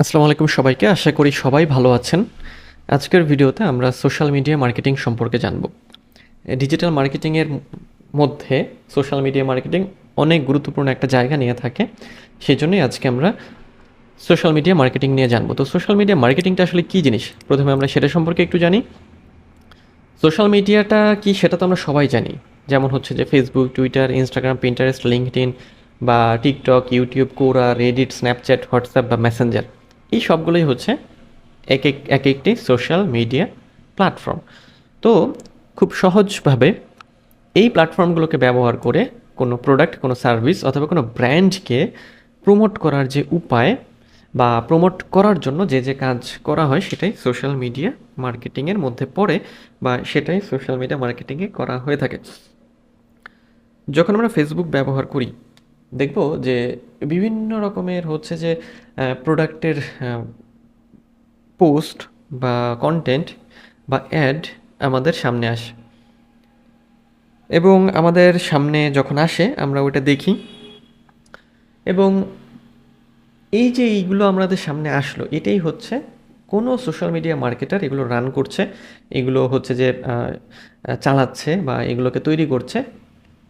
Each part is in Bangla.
আসসালামু আলাইকুম সবাইকে। আশা করি সবাই ভালো আছেন। আজকের ভিডিওতে আমরা সোশ্যাল মিডিয়া মার্কেটিং সম্পর্কে জানব। ডিজিটাল মার্কেটিংয়ের মধ্যে সোশ্যাল মিডিয়া মার্কেটিং অনেক গুরুত্বপূর্ণ একটা জায়গা নিয়ে থাকে। সেই জন্যই আজকে আমরা সোশ্যাল মিডিয়া মার্কেটিং নিয়ে জানব। তো সোশ্যাল মিডিয়া মার্কেটিংটা আসলে কী জিনিস? প্রথমে আমরা সেটা সম্পর্কে একটু জানি। সোশ্যাল মিডিয়াটা কি সেটা তো আমরা সবাই জানি। যেমন হচ্ছে যে Facebook Twitter Instagram Pinterest LinkedIn বা TikTok YouTube Quora Reddit Snapchat WhatsApp বা মেসেঞ্জার এই সবগুলোই হচ্ছে এক এক এক একটি সোশ্যাল মিডিয়া প্ল্যাটফর্ম তো খুব সহজভাবে এই প্ল্যাটফর্মগুলোকে ব্যবহার করে কোনো প্রোডাক্ট কোনো সার্ভিস অথবা কোনো ব্র্যান্ডকে প্রমোট করার যে উপায় বা প্রমোট করার জন্য যে যে কাজ করা হয় সেটাই সোশ্যাল মিডিয়া মার্কেটিংয়ের মধ্যে পড়ে বা সেটাই সোশ্যাল মিডিয়া মার্কেটিংয়ে করা হয়ে থাকে। যখন আমরা ফেসবুক ব্যবহার করি দেখব যে বিভিন্ন রকমের হচ্ছে যে প্রোডাক্টের পোস্ট বা কন্টেন্ট বা অ্যাড আমাদের সামনে আসে। এবং আমাদের সামনে যখন আসে, আমরা ওটা দেখি। এবং এই যে এইগুলো আমাদের সামনে আসলো, এটাই হচ্ছে কোনো সোশ্যাল মিডিয়া মার্কেটার এগুলো রান করছে, এগুলো হচ্ছে যে চালাচ্ছে বা এগুলোকে তৈরি করছে,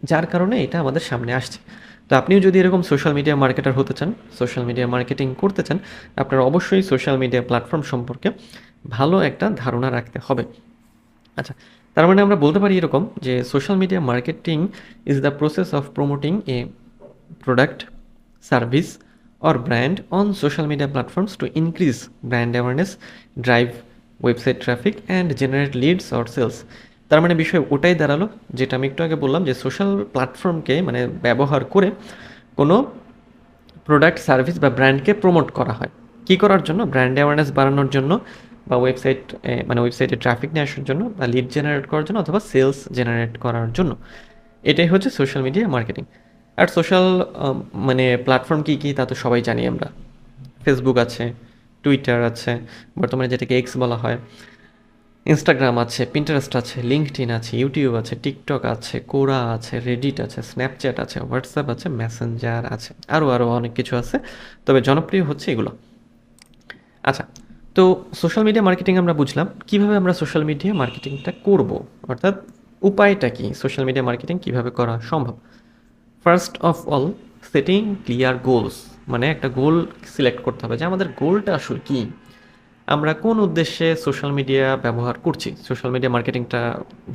যার কারণে এটা আমাদের সামনে আসছে। তো আপনিও যদি এরকম সোশ্যাল মিডিয়া মার্কেটার হতে চান সোশ্যাল মিডিয়া মার্কেটিং করতে চান, আপনার অবশ্যই সোশ্যাল মিডিয়া প্ল্যাটফর্ম সম্পর্কে ভালো একটা ধারণা রাখতে হবে। আচ্ছা তার মানে আমরা বলতে পারি এরকম যে social media marketing is the process of promoting a product service or brand on social media platforms to increase brand awareness drive website traffic and generate leads or sales তার মানে বিষয় ওটাই দাঁড়াল, যেটা আমি একটু আগে বললাম যে সোশ্যাল প্ল্যাটফর্মকে মানে ব্যবহার করে কোনো প্রোডাক্ট সার্ভিস বা ব্র্যান্ডকে প্রমোট করা হয়। কী করার জন্য? ব্র্যান্ড অ্যাওয়ারনেস বাড়ানোর জন্য বা ওয়েবসাইট মানে ওয়েবসাইটে ট্রাফিক নিয়ে আসার জন্য বা লিড জেনারেট করার জন্য অথবা সেলস জেনারেট করার জন্য। এটাই হচ্ছে সোশ্যাল মিডিয়া মার্কেটিং আর সোশ্যাল মানে প্ল্যাটফর্ম কী কী তা তো সবাই জানি আমরা। ফেসবুক আছে টুইটার আছে, বর্তমানে যেটাকে এক্স বলা হয়। ইনস্টাগ্রাম আছে পিন্টারেস্ট আছে লিঙ্কডিন আছে ইউটিউব আছে টিকটক আছে কোরা আছে রেডিট আছে স্ন্যাপচ্যাট আছে হোয়াটসঅ্যাপ আছে মেসেঞ্জার আছে আরও আরও অনেক কিছু আছে। তবে জনপ্রিয় হচ্ছে এগুলো। আচ্ছা তো সোশ্যাল মিডিয়া মার্কেটিং আমরা বুঝলাম, কীভাবে আমরা সোশ্যাল মিডিয়া মার্কেটিংটা করব? অর্থাৎ উপায়টা কি? সোশ্যাল মিডিয়া মার্কেটিং কীভাবে করা সম্ভব? First of all setting clear goals মানে একটা গোল সিলেক্ট করতে হবে যে আমাদের গোলটা আসলে কী? আমরা কোন উদ্দেশ্যে সোশ্যাল মিডিয়া ব্যবহার করছি? সোশ্যাল মিডিয়া মার্কেটিংটা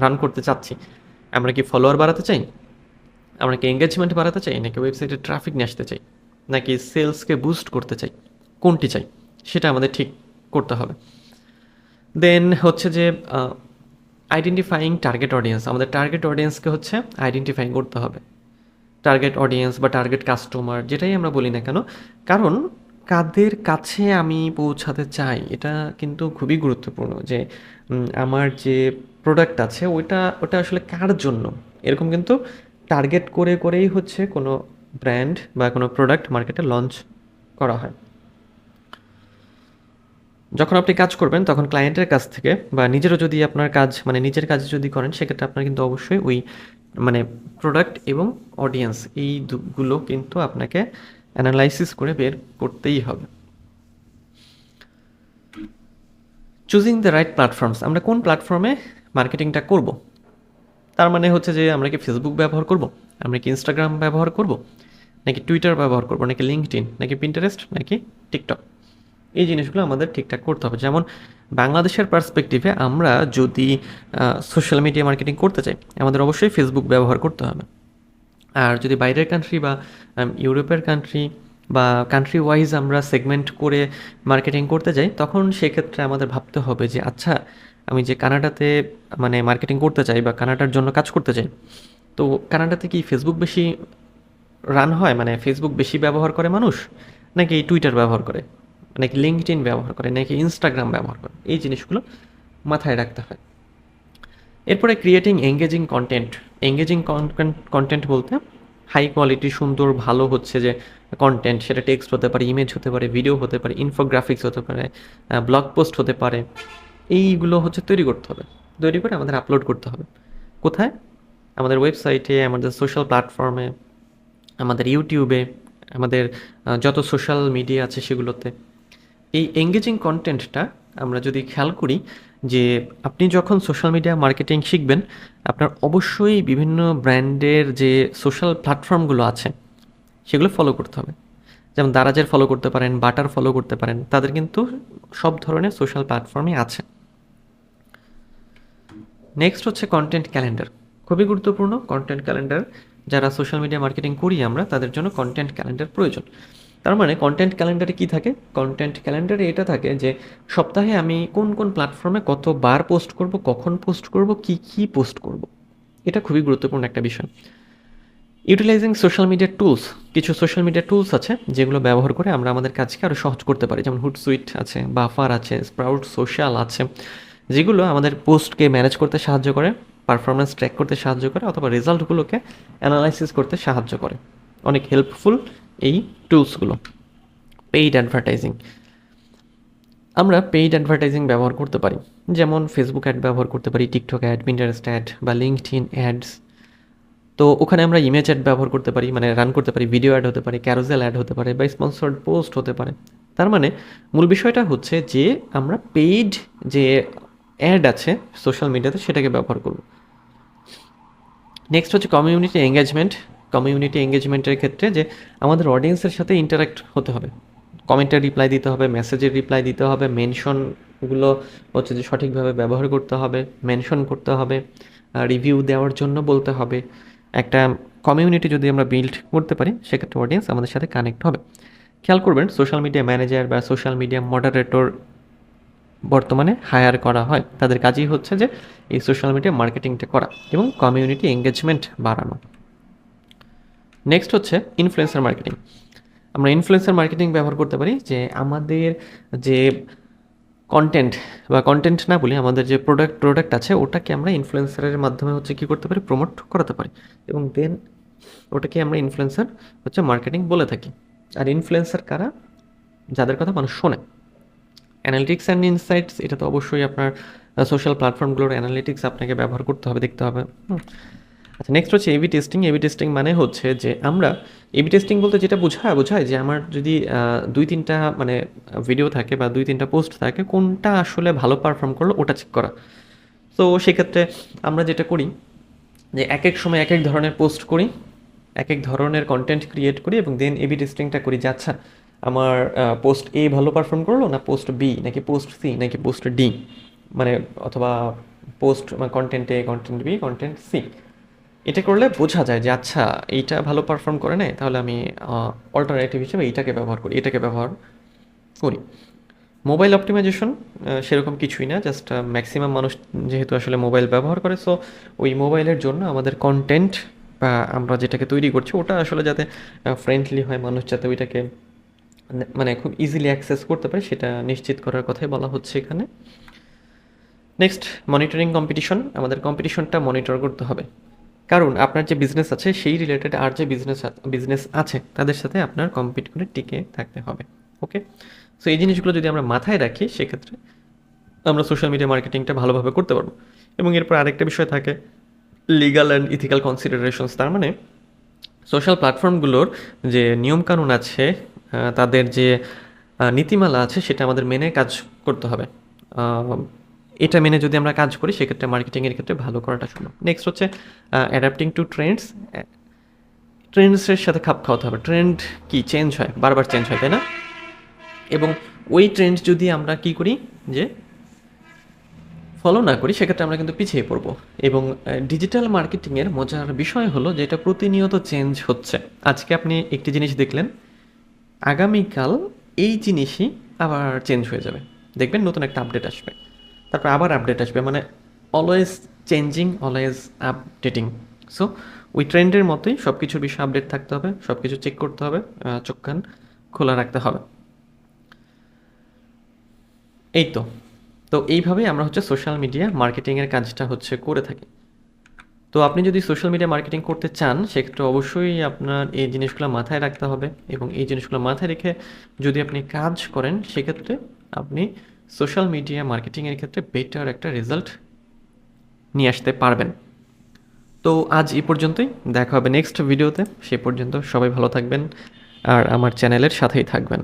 রান করতে চাচ্ছি। আমরা কি ফলোয়ার বাড়াতে চাই? আমরা কি এঙ্গেজমেন্ট বাড়াতে চাই? নাকি ওয়েবসাইটে ট্রাফিক নিয়ে আসতে চাই? নাকি সেলসকে বুস্ট করতে চাই? কোনটি চাই? সেটা আমাদের ঠিক করতে হবে। দেন হচ্ছে যে আইডেন্টিফাইং টার্গেট অডিয়েন্স আমাদের টার্গেট অডিয়েন্সকে হচ্ছে আইডেন্টিফাই করতে হবে। টার্গেট অডিয়েন্স বা টার্গেট কাস্টমার যেটাই আমরা বলি না কেন, কারণ কাদের কাছে আমি পৌঁছাতে চাই, এটা কিন্তু খুবই গুরুত্বপূর্ণ যে আমার যে প্রোডাক্ট আছে ওইটা, ওটা আসলে কার জন্য? এরকম কিন্তু টার্গেট করে করেই হচ্ছে কোনো ব্র্যান্ড বা কোনো প্রোডাক্ট মার্কেটে লঞ্চ করা হয়। যখন আপনি কাজ করবেন, তখন ক্লায়েন্টের কাছ থেকে বা নিজেরও যদি আপনার কাজ মানে নিজের কাজ যদি করেন, সেক্ষেত্রে আপনার কিন্তু অবশ্যই ওই মানে প্রোডাক্ট এবং অডিয়েন্স এইগুলো কিন্তু আপনাকে অ্যানালাইসিস করে বের করতেই হবে। চুজিং দ্য রাইট প্ল্যাটফর্মস আমরা কোন প্ল্যাটফর্মে মার্কেটিংটা করব? তার মানে হচ্ছে যে আমরা কি ফেসবুক ব্যবহার করব? আমরা কি ইনস্টাগ্রাম ব্যবহার করব? নাকি টুইটার ব্যবহার করব? নাকি লিঙ্কড ইন নাকি পিন্টারেস্ট নাকি টিকটক এই জিনিসগুলো আমাদের ঠিকঠাক করতে হবে। যেমন বাংলাদেশের পার্সপেক্টিভে আমরা যদি সোশ্যাল মিডিয়া মার্কেটিং করতে চাই, আমাদের অবশ্যই ফেসবুক ব্যবহার করতে হবে। আর যদি বাইরের কান্ট্রি বা ইউরোপের কান্ট্রি বা কান্ট্রি ওয়াইজ আমরা সেগমেন্ট করে মার্কেটিং করতে যাই, তখন সেক্ষেত্রে আমাদের ভাবতে হবে যে আচ্ছা আমি যে কানাডাতে মানে মার্কেটিং করতে চাই বা কানাডার জন্য কাজ করতে চাই, তো কানাডাতে কি ফেসবুক বেশি রান হয়? মানে ফেসবুক বেশি ব্যবহার করে মানুষ? নাকি টুইটার ব্যবহার করে? নাকি লিঙ্কড ইন ব্যবহার করে? নাকি ইনস্টাগ্রাম ব্যবহার করে? এই জিনিসগুলো মাথায় রাখতে হয়। এরপরে creating engaging content engaging content বলতে হাই কোয়ালিটি সুন্দর, ভালো হচ্ছে যে কন্টেন্ট সেটা টেক্সট হতে পারে ইমেজ হতে পারে ভিডিও হতে পারে ইনফোগ্রাফিক্স হতে পারে ব্লগ পোস্ট হতে পারে, এইগুলো হচ্ছে তৈরি করতে হবে। তৈরি করে আমাদের আপলোড করতে হবে। কোথায়? আমাদের ওয়েবসাইটে আমাদের সোশ্যাল প্ল্যাটফর্মে আমাদের ইউটিউবে আমাদের যত সোশ্যাল মিডিয়া আছে সেগুলোতে। এই এঙ্গেজিং কন্টেন্টটা আমরা যদি খেয়াল করি যে আপনি যখন সোশ্যাল মিডিয়া মার্কেটিং শিখবেন, আপনার অবশ্যই বিভিন্ন ব্র্যান্ডের যে সোশ্যাল প্ল্যাটফর্মগুলো আছে, সেগুলো ফলো করতে হবে। যেমন দারাজের ফলো করতে পারেন, বাটার ফলো করতে পারেন, তাদের কিন্তু সব ধরনের সোশ্যাল প্ল্যাটফর্মই আছে। নেক্সট হচ্ছে কন্টেন্ট ক্যালেন্ডার খুবই গুরুত্বপূর্ণ কন্টেন্ট ক্যালেন্ডার যারা সোশ্যাল মিডিয়া মার্কেটিং করি আমরা, তাদের জন্য কন্টেন্ট ক্যালেন্ডার প্রয়োজন। তার মানে কন্টেন্ট ক্যালেন্ডারে কি থাকে? কন্টেন্ট ক্যালেন্ডারে এটা থাকে যে সপ্তাহে আমি কোন কোন প্ল্যাটফর্মে কতবার পোস্ট করব, কখন পোস্ট করব, কি কি পোস্ট করব? এটা খুবই গুরুত্বপূর্ণ একটা বিষয়। ইউটিলাইজিং সোশ্যাল মিডিয়া টুলস কিছু সোশ্যাল মিডিয়া টুলস আছে যেগুলো ব্যবহার করে আমরা আমাদের কাজকে আরও সহজ করতে পারি। যেমন হুটসুইট আছে বাফার আছে স্প্রাউট সোশ্যাল আছে, যেগুলো আমাদের পোস্টকে ম্যানেজ করতে সাহায্য করে পারফরমেন্স ট্র্যাক করতে সাহায্য করে, অথবা রেজাল্টগুলোকে অ্যানালাইসিস করতে সাহায্য করে। অনেক হেল্পফুল এই টুলসগুলো পেইড অ্যাডভার্টাইজিং আমরা পেইড অ্যাডভার্টাইজিং ব্যবহার করতে পারি, যেমন ফেসবুক অ্যাড ব্যবহার করতে পারি টিকটক অ্যাড পিন্টারেস্ট অ্যাড বা লিঙ্কড ইন অ্যাডস তো ওখানে আমরা ইমেজ অ্যাড ব্যবহার করতে পারি মানে রান করতে পারি ভিডিও অ্যাড হতে পারে ক্যারোজেল অ্যাড হতে পারে বা স্পন্সর্ড পোস্ট হতে পারে। তার মানে মূল বিষয়টা হচ্ছে যে আমরা পেইড যে অ্যাড আছে সোশ্যাল মিডিয়াতে সেটাকে ব্যবহার করব। নেক্সট হচ্ছে কমিউনিটি এঙ্গেজমেন্ট কমিউনিটি এঙ্গেজমেন্টের ক্ষেত্রে যে আমাদের অডিয়েন্সের সাথে ইন্টারাক্ট হতে হবে। কমেন্টের রিপ্লাই দিতে হবে মেসেজের রিপ্লাই দিতে হবে মেনশনগুলো হচ্ছে যে সঠিকভাবে ব্যবহার করতে হবে মেনশন করতে হবে রিভিউ দেওয়ার জন্য বলতে হবে। একটা কমিউনিটি যদি আমরা বিল্ড করতে পারি, সেক্ষেত্রে অডিয়েন্স আমাদের সাথে কানেক্ট হবে। খেয়াল করবেন সোশ্যাল মিডিয়া ম্যানেজার বা সোশ্যাল মিডিয়া মডারেটর বর্তমানে হায়ার করা হয়। তাদের কাজই হচ্ছে যে এই সোশ্যাল মিডিয়া মার্কেটিংটা করা এবং কমিউনিটি এঙ্গেজমেন্ট বাড়ানো। নেক্সট হচ্ছে ইনফ্লুয়েন্সার মার্কেটিং আমরা ইনফ্লুয়েন্সার মার্কেটিং ব্যবহার করতে পারি যে আমাদের যে কন্টেন্ট বা কন্টেন্ট না বলি আমাদের যে প্রোডাক্ট প্রোডাক্ট আছে, ওটাকে আমরা ইনফ্লুয়েন্সারের মাধ্যমে হচ্ছে কী করতে পারি? প্রমোট করাতে পারি। এবং দেন ওটাকে আমরা ইনফ্লুয়েন্সার হচ্ছে মার্কেটিং বলে থাকি। আর ইনফ্লুয়েন্সার কারা? যাদের কথা মানুষ শোনে। অ্যানালিটিক্স অ্যান্ড ইনসাইটস এটা তো অবশ্যই আপনার সোশ্যাল প্ল্যাটফর্মগুলোর অ্যানালিটিক্স আপনাকে ব্যবহার করতে হবে, দেখতে হবে। আচ্ছা নেক্সট হচ্ছে এবি টেস্টিং এবি টেস্টিং মানে হচ্ছে যে আমরা এবি টেস্টিং বলতে যেটা বোঝায় বোঝায় যে আমার যদি দুই তিনটা মানে ভিডিও থাকে বা দুই তিনটা পোস্ট থাকে, কোনটা আসলে ভালো পারফর্ম করল ওটা চেক করা। তো সেক্ষেত্রে আমরা যেটা করি, যে এক এক সময় এক এক ধরনের পোস্ট করি এক এক ধরনের কন্টেন্ট ক্রিয়েট করি এবং দেন এবি টেস্টিংটা করি যে আচ্ছা আমার পোস্ট এ ভালো পারফর্ম করল না পোস্ট বি নাকি পোস্ট সি নাকি পোস্ট ডি মানে অথবা post content A content B content C এটা করলে বোঝা যায় যে আচ্ছা এইটা ভালো পারফর্ম করে নেয় তাহলে আমি অল্টারনেটিভ হিসেবে এইটাকে ব্যবহার করি, এটাকে ব্যবহার করি। মোবাইল অপটিমাইজেশন সেরকম কিছুই না জাস্ট ম্যাক্সিমাম মানুষ যেহেতু আসলে মোবাইল ব্যবহার করে সো ওই মোবাইলের জন্য আমাদের কন্টেন্ট বা আমরা যেটাকে তৈরি করছি, ওটা আসলে যাতে ফ্রেন্ডলি হয় মানুষ, যাতে ওইটাকে মানে খুব ইজিলি অ্যাক্সেস করতে পারে, সেটা নিশ্চিত করার কথাই বলা হচ্ছে এখানে। নেক্সট মনিটরিং কম্পিটিশন আমাদের কম্পিটিশনটা মনিটর করতে হবে। কারণ আপনার যে বিজনেস আছে, সেই রিলেটেড আর যে বিজনেস বিজনেস আছে, তাদের সাথে আপনার কম্পিট করে টিকে থাকতে হবে ওকে সো এই জিনিসগুলো যদি আমরা মাথায় রাখি, সেক্ষেত্রে আমরা সোশ্যাল মিডিয়া মার্কেটিংটা ভালোভাবে করতে পারব। এবং এরপর আরেকটা বিষয় থাকে লিগাল অ্যান্ড ইথিক্যাল কনসিডারেশনস তার মানে সোশ্যাল প্ল্যাটফর্মগুলোর যে নিয়মকানুন আছে তাদের যে নীতিমালা আছে, সেটা আমাদের মেনে কাজ করতে হবে। এটা মেনে যদি আমরা কাজ করি, সেক্ষেত্রে মার্কেটিংয়ের ক্ষেত্রে ভালো করাটা সম্ভব। নেক্সট হচ্ছে অ্যাডাপ্টিং টু ট্রেন্ডস ট্রেন্ডসের সাথে খাপ খাওয়াতে হবে। ট্রেন্ড কি? চেঞ্জ হয়, বারবার চেঞ্জ হয়, তাই না? এবং ওই ট্রেন্ড যদি আমরা কি করি? যে ফলো না করি, সেক্ষেত্রে আমরা কিন্তু পিছিয়ে পড়ব। এবং ডিজিটাল মার্কেটিংয়ের মজার বিষয় হলো যে এটা প্রতিনিয়ত চেঞ্জ হচ্ছে। আজকে আপনি একটি জিনিস দেখলেন, আগামীকাল এই জিনিসই আবার চেঞ্জ হয়ে যাবে। দেখবেন নতুন একটা আপডেট আসবে। তারপর আবার আপডেট আসবে মানে always changing always updating so ওই ট্রেন্ডের মতোই সব কিছুর বিষয়ে আপডেট থাকতে হবে সব কিছু চেক করতে হবে চোখ কান খোলা রাখতে হবে। এই তো। তো এইভাবেই আমরা হচ্ছে সোশ্যাল মিডিয়া মার্কেটিংয়ের কাজটা হচ্ছে করে থাকি। তো আপনি যদি সোশ্যাল মিডিয়া মার্কেটিং করতে চান, সেক্ষেত্রে অবশ্যই আপনার এই জিনিসগুলো মাথায় রাখতে হবে এবং এই জিনিসগুলো মাথায় রেখে যদি আপনি কাজ করেন, সেক্ষেত্রে আপনি সোশ্যাল মিডিয়া মার্কেটিংয়ের ক্ষেত্রে বেটার একটা রেজাল্ট নিয়ে আসতে পারবেন। তো আজ এ পর্যন্তই, দেখা হবে নেক্সট ভিডিওতে সে পর্যন্ত সবাই ভালো থাকবেন আর আমার চ্যানেলের সাথেই থাকবেন।